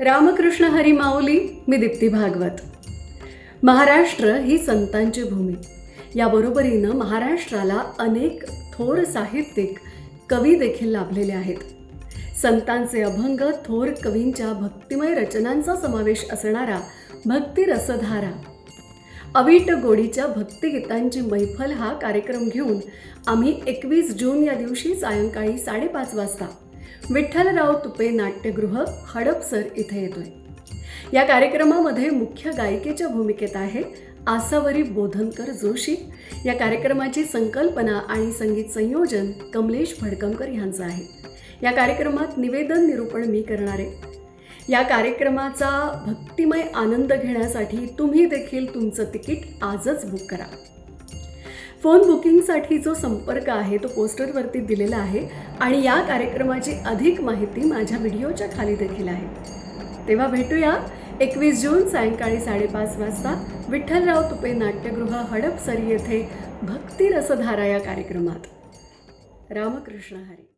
रामकृष्ण हरी माऊली मी दीप्ती भागवत. महाराष्ट्र ही संतांची भूमी. याबरोबरीनं महाराष्ट्राला अनेक थोर साहित्यिक कवी देखील लाभलेले आहेत. संतांचे अभंग थोर कवींच्या भक्तिमय रचनांचा समावेश असणारा भक्ती रसधारा अवीट गोडीच्या भक्तिगीतांची मैफल हा कार्यक्रम घेऊन आम्ही एकवीस जून या दिवशी सायंकाळी साडेपाच वाजता विठ्ठलराव तुपे नाट्यगृह हडपसर इथे येतोय. या कार्यक्रमामध्ये मुख्य गायिकेच्या भूमिकेत आहे आसावरी बोधनकर जोशी. या कार्यक्रमाची संकल्पना आणि संगीत संयोजन कमलेश भडकमकर यांचं आहे. या कार्यक्रमात निवेदन निरूपण मी करणार आहे. या कार्यक्रमाचा भक्तिमय आनंद घेण्यासाठी तुम्ही देखील तुमचं तिकीट आजच बुक करा. फोन बुकिंगसाठी जो संपर्क आहे तो पोस्टरवरती दिलेला आहे आणि या कार्यक्रमाची अधिक माहिती माझ्या व्हिडिओच्या खाली देखील आहे. तेव्हा भेटूया एकवीस जून सायंकाळी साडेपाच वाजता विठ्ठलराव तुपे नाट्यगृह हडपसरी येथे भक्तिरसधारा या कार्यक्रमात. रामकृष्ण हरी.